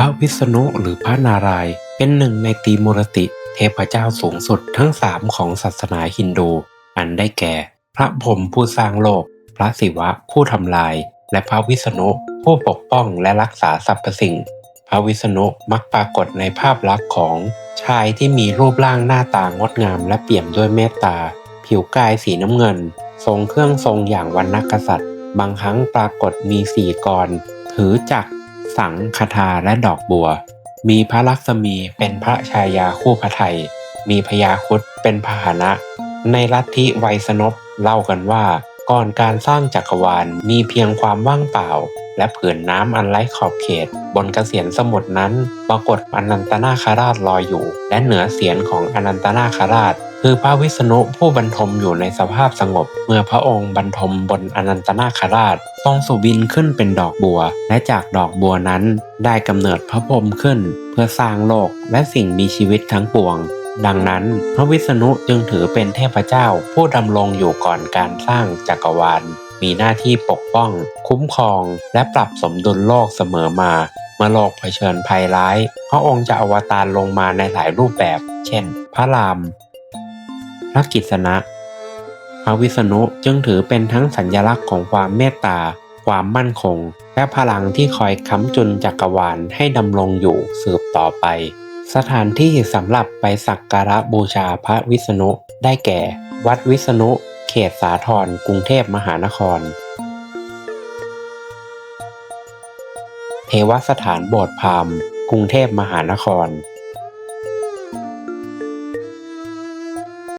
พระวิษณุหรือพระนารายณ์เป็นหนึ่งในตีมูรติ เทพเจ้าสูงสุดทั้งสามของศาสนาฮินดู อันได้แก่ พระพรหมผู้สร้างโลก พระศิวะผู้ทำลาย และพระวิษณุผู้ปกป้องและรักษาสรรพสิ่ง พระวิษณุมักปรากฏในภาพลักษณ์ของชายที่มีรูปร่างหน้าตางดงามและเปี่ยมด้วยเมตตา ผิวกายสีน้ำเงิน ทรงเครื่องทรงอย่างวรรณกษัตริย์ บางครั้งปรากฏมีสี่กร ถือจักร สังคทาและดอกบัว มีพระลักษมีเป็นพระชายาคู่พระไทย มีพญาครุดเป็นพาหนะ ในลัทธิไวยสนพเล่ากันว่า ก่อนการสร้างจักรวาลมีเพียงความว่างเปล่า และผืนน้ำอันไร้ขอบเขต บนกเกษียณสมุทรนั้นปรากฏอนันตนาคราชลอยอยู่ และเหนือเสียนของอนันตนาคราช คือพระวิษณุผู้บรรทมอยู่ในสภาพสงบ เมื่อพระองค์บรรทมบนอนันตนาคราชทรงสุบินขึ้นเป็นดอกบัว และจากดอกบัวนั้นได้กำเนิดพระพรหมขึ้น เพื่อสร้างโลกและสิ่งมีชีวิตทั้งปวงดังนั้นพระวิษณุจึงถือเป็นเทพเจ้าผู้ดำรงอยู่ก่อนการสร้างจักรวาล มีหน้าที่ปกป้อง คุ้มครอง และปรับสมดุลโลกเสมอมาเมื่อโลกเผชิญภัยร้าย พระองค์จะอวตารลงมาในหลายรูปแบบ เช่น พระรามพระกิษณะ พระวิษณุจึงถือเป็นทั้งสัญลักษณ์ของความเมตตา ความมั่นคง และพลังที่คอยค้ำจุนจักรวาลให้ดำรงอยู่สืบต่อไป สถานที่สำหรับไปสักการะบูชาพระวิษณุได้แก่ วัดวิษณุ เขตสาทรกรุงเทพมหานคร เทวสถานโบสถ์พราหมณ์กรุงเทพมหานคร